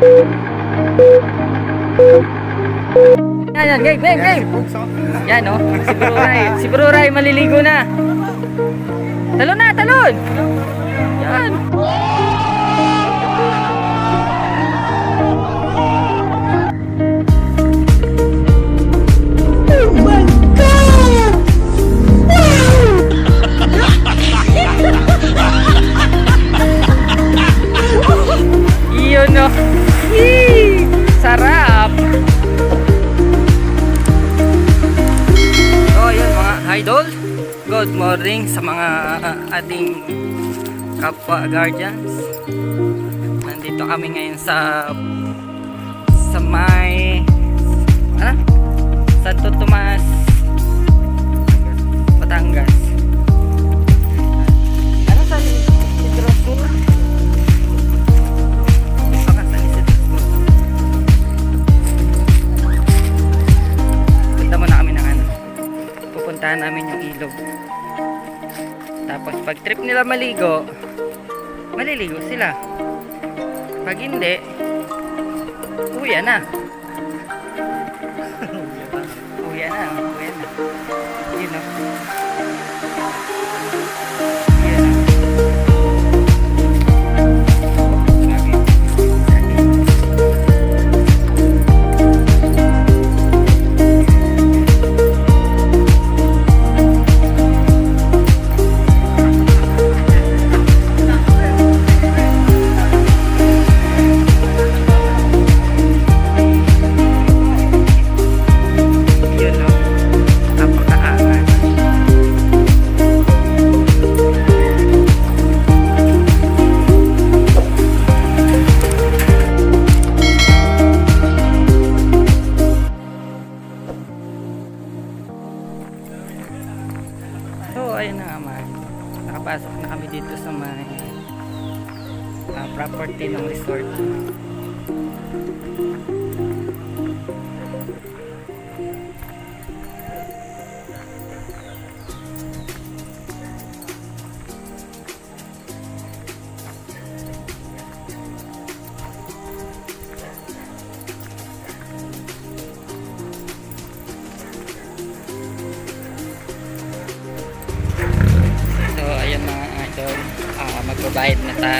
Yan, yan, game, game, game. Yan, oh. Si Bruray. Si Bruray maliligo na. Talon na, talon. Yan. Morning sa mga uh, ating kapwa guardians. Nandito kami ngayon sa sa may ano? Santo Tomas Batangas. Ano sa Isidro Sur? Ano pupuntahan namin yung ilog. Tapos pag trip nila maligo, maliligo sila. Pag hindi, uwi na. uwi na, uwi na. Yun o. Nakapasok na kami dito sa may ah, property ng resort. Magbabayad na ta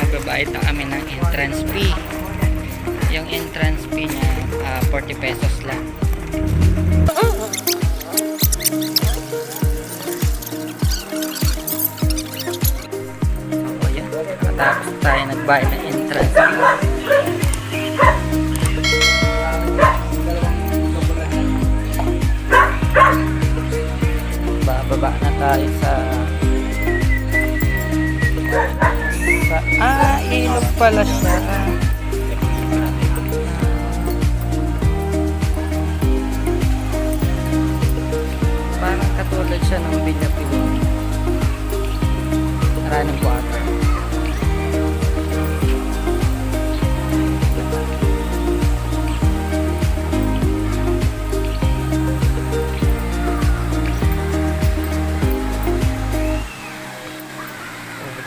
magbabayad na kami ng entrance fee. Yung entrance fee niya, ah, 40 pesos lang. So, ayan, nakatapos tayo nagbayad ng entrance fee. Bababa na tayo sa sa ah, ilog pala siya. Parang katulad siya ng Villa Pilon. Running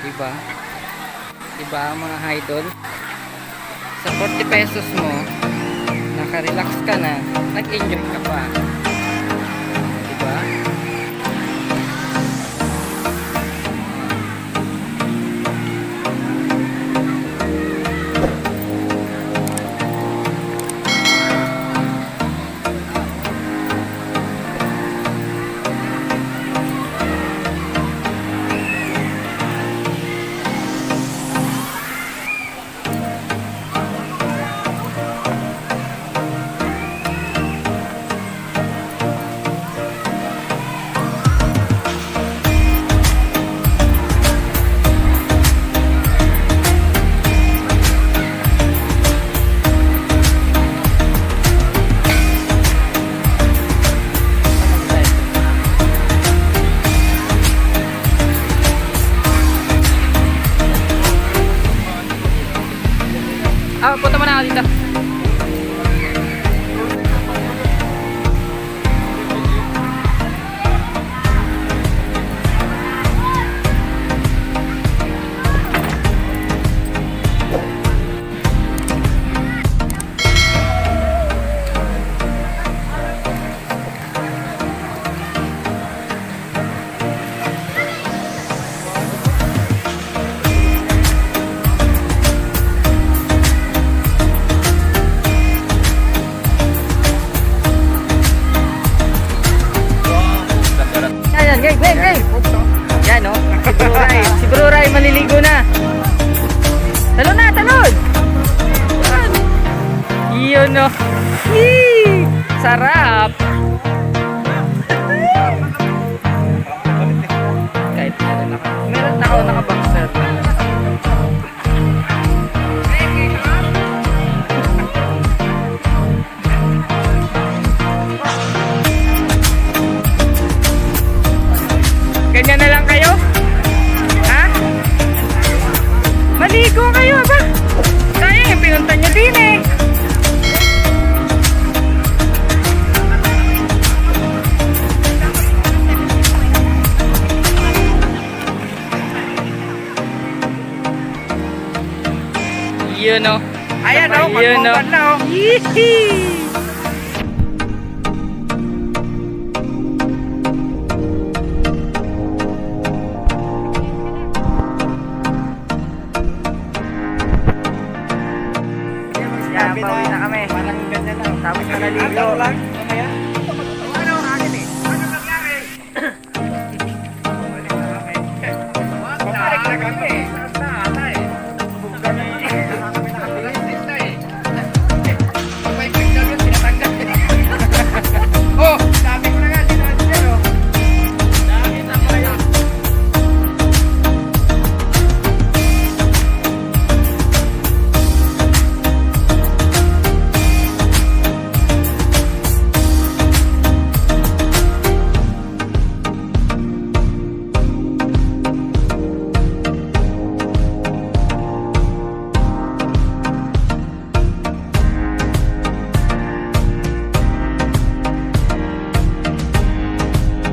diba? Diba mga idol? Sa 40 pesos mo, naka-relax ka na, nag-enjoy ka pa. No. Yee! Sarap! Yun o. Ayan o, Yun o. pagbuban na o. Yee! Bawi na kami. Parang ganyan lang. Tapos na naligo. Hanggang lang.